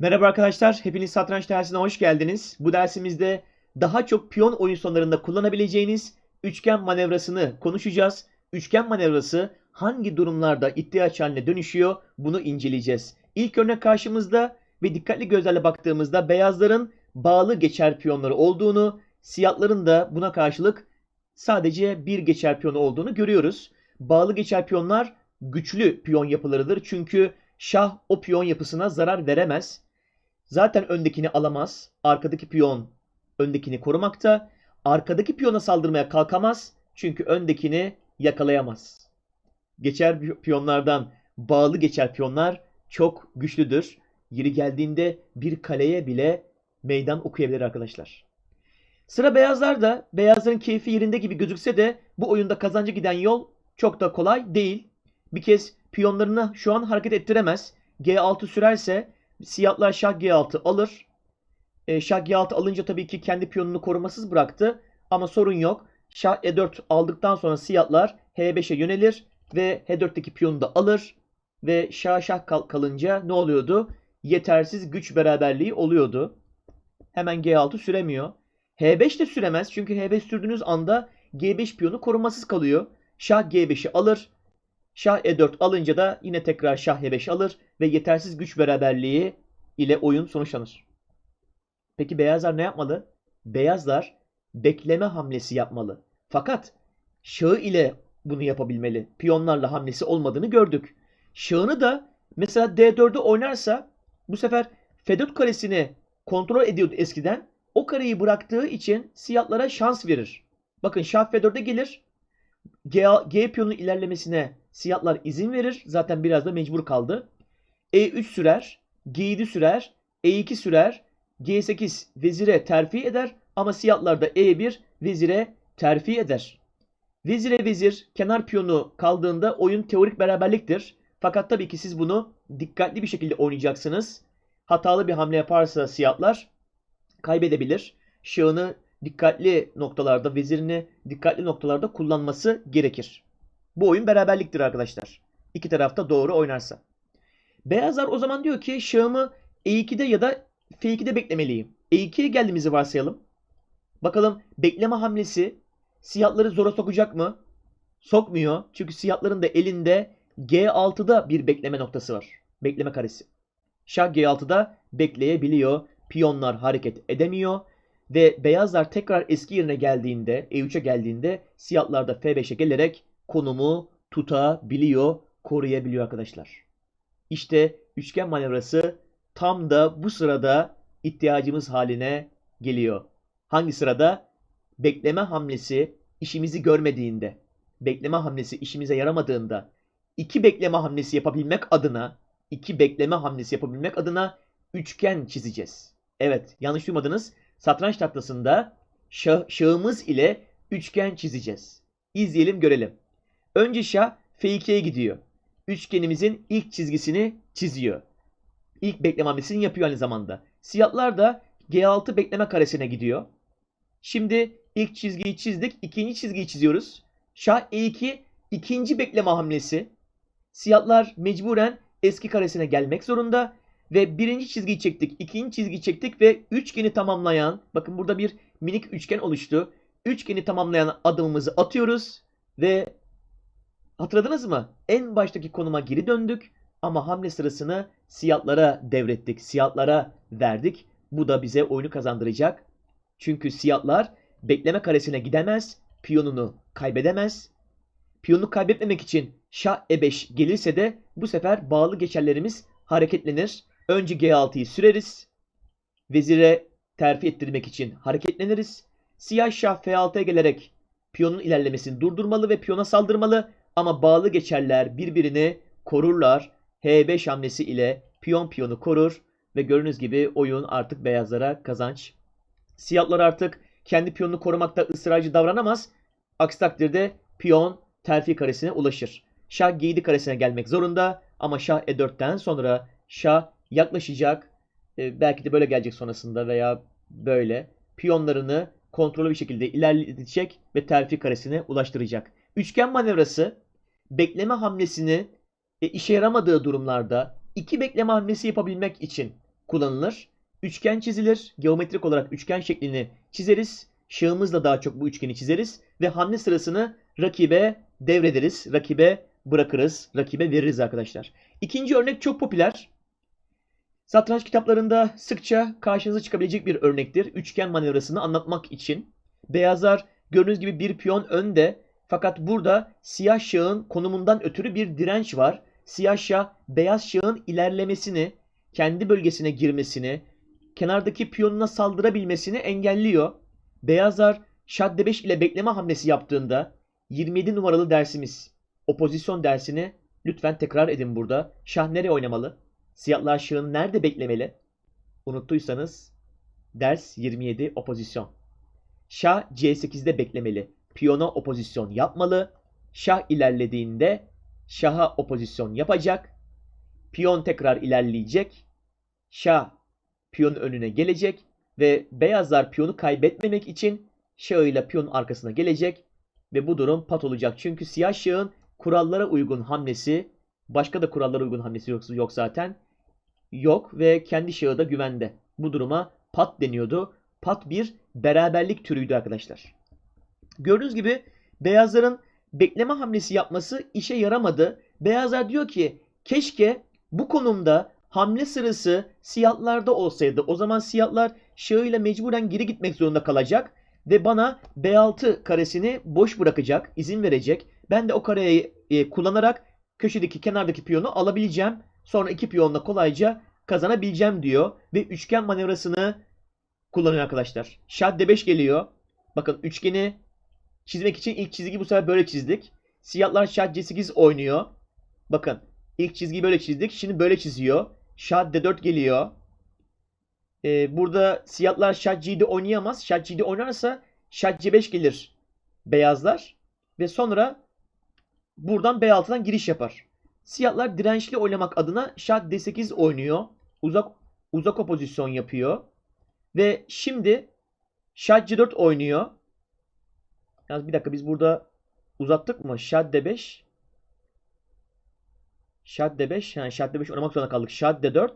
Merhaba arkadaşlar, hepiniz satranç dersine hoş geldiniz. Bu dersimizde daha çok piyon oyun sonlarında kullanabileceğiniz üçgen manevrasını konuşacağız. Üçgen manevrası hangi durumlarda ihtiyaç haline dönüşüyor bunu inceleyeceğiz. İlk örnek karşımızda ve dikkatli gözlerle baktığımızda beyazların bağlı geçer piyonları olduğunu, siyahların da buna karşılık sadece bir geçer piyonu olduğunu görüyoruz. Bağlı geçer piyonlar güçlü piyon yapılarıdır. Çünkü şah o piyon yapısına zarar veremez. Zaten öndekini alamaz. Arkadaki piyon öndekini korumakta. Arkadaki piyona saldırmaya kalkamaz. Çünkü öndekini yakalayamaz. Geçer piyonlardan bağlı geçer piyonlar çok güçlüdür. Yeri geldiğinde bir kaleye bile meydan okuyabilir arkadaşlar. Sıra beyazlarda. Beyazların keyfi yerinde gibi gözükse de bu oyunda kazancı giden yol çok da kolay değil. Bir kez piyonlarını şu an hareket ettiremez. G6 sürerse siyahlar şah G6 alır. E, şah G6 alınca tabii ki kendi piyonunu korumasız bıraktı. Ama sorun yok. Şah E4 aldıktan sonra siyahlar H5'e yönelir ve H4'teki piyonu da alır. Ve şah şah kal kalınca ne oluyordu? Yetersiz güç beraberliği oluyordu. Hemen G6 süremiyor. H5 de süremez çünkü H5 sürdüğünüz anda G5 piyonu korumasız kalıyor. Şah G5'i alır. Şah E4 alınca da yine tekrar Şah H5 alır ve yetersiz güç beraberliği ile oyun sonuçlanır. Peki beyazlar ne yapmalı? Beyazlar bekleme hamlesi yapmalı. Fakat şahı ile bunu yapabilmeli. Piyonlarla hamlesi olmadığını gördük. Şahını da mesela D4'ü oynarsa bu sefer F4 karesini kontrol ediyordu eskiden. O kareyi bıraktığı için siyahlara şans verir. Bakın şah F4'e gelir. G, G piyonun ilerlemesine siyahlar izin verir. Zaten biraz da mecbur kaldı. E3 sürer. G7 sürer. E2 sürer. G8 vezire terfi eder. Ama siyahlar da E1 vezire terfi eder. Vezire vezir kenar piyonu kaldığında oyun teorik beraberliktir. Fakat tabii ki siz bunu dikkatli bir şekilde oynayacaksınız. Hatalı bir hamle yaparsa siyahlar kaybedebilir. Şahını dikkatli noktalarda, vezirini dikkatli noktalarda kullanması gerekir. Bu oyun beraberliktir arkadaşlar. İki tarafta doğru oynarsa. Beyazlar o zaman diyor ki şahımı E2'de ya da F2'de beklemeliyim. E2'ye geldiğimizi varsayalım. Bakalım bekleme hamlesi siyahları zora sokacak mı? Sokmuyor. Çünkü siyahların da elinde G6'da bir bekleme noktası var. Bekleme karesi. Şah G6'da bekleyebiliyor. Piyonlar hareket edemiyor. Ve beyazlar tekrar eski yerine geldiğinde, E3'e geldiğinde siyahlar da F5'e gelerek konumu tutabiliyor, koruyabiliyor arkadaşlar. İşte üçgen manevrası tam da bu sırada ihtiyacımız haline geliyor. Hangi sırada? Bekleme hamlesi işimizi görmediğinde, bekleme hamlesi işimize yaramadığında, iki bekleme hamlesi yapabilmek adına, iki bekleme hamlesi yapabilmek adına üçgen çizeceğiz. Evet, yanlış duymadınız. Satranç tahtasında şah, şahımız ile üçgen çizeceğiz. İzleyelim görelim. Önce şah F2'ye gidiyor. Üçgenimizin ilk çizgisini çiziyor. İlk bekleme hamlesini yapıyor aynı zamanda. Siyahlar da G6 bekleme karesine gidiyor. Şimdi ilk çizgiyi çizdik. ikinci çizgiyi çiziyoruz. Şah E2 ikinci bekleme hamlesi. Siyahlar mecburen eski karesine gelmek zorunda. Ve birinci çizgiyi çektik. ikinci çizgiyi çektik ve üçgeni tamamlayan bakın burada bir minik üçgen oluştu. Üçgeni tamamlayan adımımızı atıyoruz ve hatırladınız mı? En baştaki konuma geri döndük ama hamle sırasını siyahlara devrettik. Siyahlara verdik. Bu da bize oyunu kazandıracak. Çünkü siyahlar bekleme karesine gidemez, piyonunu kaybedemez. Piyonu kaybetmemek için şah e5 gelirse de bu sefer bağlı geçerlerimiz hareketlenir. Önce G6'yı süreriz. Vezire terfi ettirmek için hareketleniriz. Siyah şah F6'ya gelerek piyonun ilerlemesini durdurmalı ve piyona saldırmalı. Ama bağlı geçerler birbirini korurlar. H5 hamlesi ile piyon piyonu korur. Ve gördüğünüz gibi oyun artık beyazlara kazanç. Siyahlar artık kendi piyonunu korumakta ısrarcı davranamaz. Aksi takdirde piyon terfi karesine ulaşır. Şah G7 karesine gelmek zorunda ama Şah E4'ten sonra Şah yaklaşacak. E, belki de böyle gelecek sonrasında veya böyle. Piyonlarını kontrollü bir şekilde ilerletecek ve terfi karesine ulaştıracak. Üçgen manevrası bekleme hamlesini e, işe yaramadığı durumlarda iki bekleme hamlesi yapabilmek için kullanılır. Üçgen çizilir. Geometrik olarak üçgen şeklini çizeriz. Şahımızla daha çok bu üçgeni çizeriz. Ve hamle sırasını rakibe devrederiz. Rakibe bırakırız. Rakibe veririz arkadaşlar. İkinci örnek çok popüler. Satranç kitaplarında sıkça karşınıza çıkabilecek bir örnektir. Üçgen manevrasını anlatmak için. Beyazlar gördüğünüz gibi bir piyon önde. Fakat burada siyah şahın konumundan ötürü bir direnç var. Siyah şah beyaz şahın ilerlemesini, kendi bölgesine girmesini, kenardaki piyonuna saldırabilmesini engelliyor. Beyazlar şah d5 ile bekleme hamlesi yaptığında 27 numaralı dersimiz opozisyon dersini lütfen tekrar edin burada. Şah nereye oynamalı? Siyahlar şahını nerede beklemeli? Unuttuysanız ders 27 opozisyon. Şah C8'de beklemeli. Piyona opozisyon yapmalı. Şah ilerlediğinde şaha opozisyon yapacak. Piyon tekrar ilerleyecek. Şah piyon önüne gelecek ve beyazlar piyonu kaybetmemek için şahıyla piyon arkasına gelecek ve bu durum pat olacak. Çünkü siyah şahın kurallara uygun hamlesi, başka da kurallara uygun hamlesi yok, yok zaten. Yok ve kendi şahı da güvende. Bu duruma pat deniyordu. Pat bir beraberlik türüydü arkadaşlar. Gördüğünüz gibi beyazların bekleme hamlesi yapması işe yaramadı. Beyazlar diyor ki keşke bu konumda hamle sırası siyahlarda olsaydı. O zaman siyahlar şahıyla mecburen geri gitmek zorunda kalacak ve bana B6 karesini boş bırakacak, izin verecek. Ben de o kareyi e, kullanarak köşedeki kenardaki piyonu alabileceğim. Sonra iki piyonla kolayca kazanabileceğim diyor ve üçgen manevrasını kullanıyor arkadaşlar. Şah D5 geliyor. Bakın üçgeni çizmek için ilk çizgi bu sefer böyle çizdik. Siyahlar şah C8 oynuyor. Bakın ilk çizgiyi böyle çizdik. Şimdi böyle çiziyor. Şah D4 geliyor. Ee, burada siyahlar şah G7 oynayamaz. Şah G7 oynarsa şah C5 gelir beyazlar. Ve sonra buradan B6'dan giriş yapar. Siyahlar dirençli oynamak adına şah D8 oynuyor. Uzak uzak opozisyon yapıyor. Ve şimdi şah C4 oynuyor. Yalnız bir dakika biz burada uzattık mı? Şah D5. Şah D5. Yani şah D5 oynamak zorunda kaldık. Şah D4.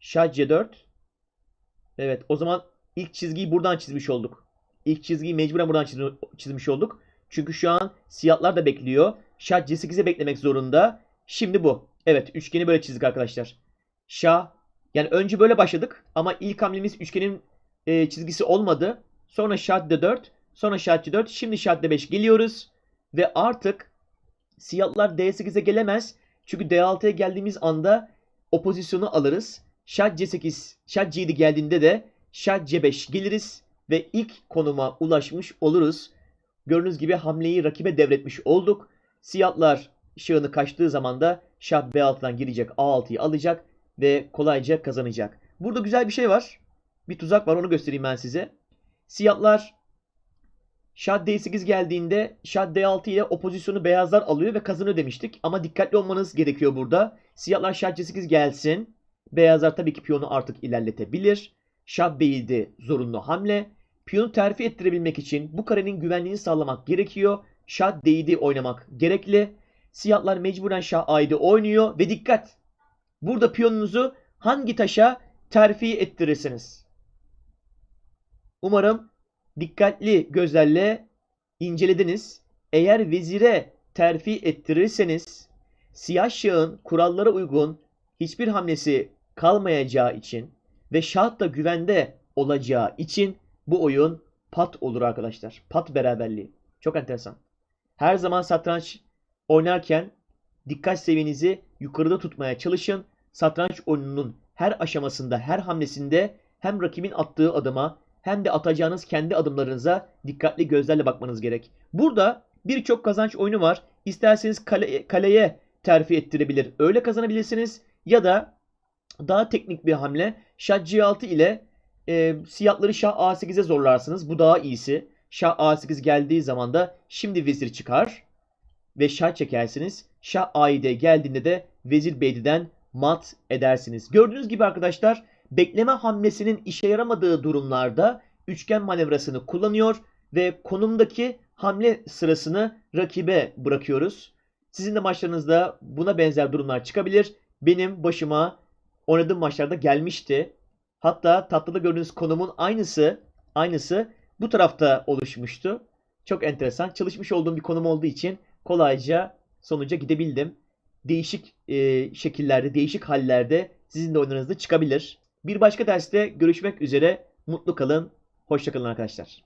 Şah C4. Evet o zaman ilk çizgiyi buradan çizmiş olduk. İlk çizgiyi mecburen buradan çizmiş olduk. Çünkü şu an siyahlar da bekliyor. Şah C8'e beklemek zorunda. Şimdi bu. Evet üçgeni böyle çizdik arkadaşlar. Şah. Yani önce böyle başladık. Ama ilk hamlemiz üçgenin e, çizgisi olmadı. Sonra şah D4. Sonra şah C4. Şimdi şah D5 geliyoruz. Ve artık siyahlar D8'e gelemez. Çünkü D6'ya geldiğimiz anda o pozisyonu alırız. Şah C8, Şah C7 geldiğinde de Şah C5 geliriz ve ilk konuma ulaşmış oluruz. Gördüğünüz gibi hamleyi rakibe devretmiş olduk. Siyahlar şahını kaçtığı zaman da Şah B6'dan girecek A6'yı alacak ve kolayca kazanacak. Burada güzel bir şey var. Bir tuzak var onu göstereyim ben size. Siyahlar Şah D8 geldiğinde Şah D6 ile o pozisyonu beyazlar alıyor ve kazanıyor demiştik. Ama dikkatli olmanız gerekiyor burada. Siyahlar Şah C8 gelsin. Beyazlar tabii ki piyonu artık ilerletebilir. Şah B7 zorunlu hamle. Piyonu terfi ettirebilmek için bu karenin güvenliğini sağlamak gerekiyor. Şah D7 oynamak gerekli. Siyahlar mecburen Şah A7 oynuyor ve dikkat. Burada piyonunuzu hangi taşa terfi ettirirsiniz? Umarım dikkatli gözlerle incelediniz. Eğer vezire terfi ettirirseniz siyah şahın kurallara uygun hiçbir hamlesi kalmayacağı için ve şah da güvende olacağı için bu oyun pat olur arkadaşlar. Pat beraberliği. Çok enteresan. Her zaman satranç oynarken dikkat seviyenizi yukarıda tutmaya çalışın. Satranç oyununun her aşamasında, her hamlesinde hem rakibin attığı adıma hem de atacağınız kendi adımlarınıza dikkatli gözlerle bakmanız gerek. Burada birçok kazanç oyunu var. İsterseniz kale, kaleye terfi ettirebilir. Öyle kazanabilirsiniz. Ya da daha teknik bir hamle. Şah C6 ile e, siyahları Şah A8'e zorlarsınız. Bu daha iyisi. Şah A8 geldiği zaman da şimdi vezir çıkar. Ve şah çekersiniz. Şah A7 geldiğinde de vezir B7'den mat edersiniz. Gördüğünüz gibi arkadaşlar bekleme hamlesinin işe yaramadığı durumlarda üçgen manevrasını kullanıyor ve konumdaki hamle sırasını rakibe bırakıyoruz. Sizin de maçlarınızda buna benzer durumlar çıkabilir. Benim başıma oynadığım maçlarda gelmişti. Hatta tatlıda gördüğünüz konumun aynısı aynısı bu tarafta oluşmuştu. Çok enteresan. Çalışmış olduğum bir konum olduğu için kolayca sonuca gidebildim. Değişik e, şekillerde, değişik hallerde sizin de oyunlarınızda çıkabilir. Bir başka derste görüşmek üzere. Mutlu kalın. Hoşça kalın arkadaşlar.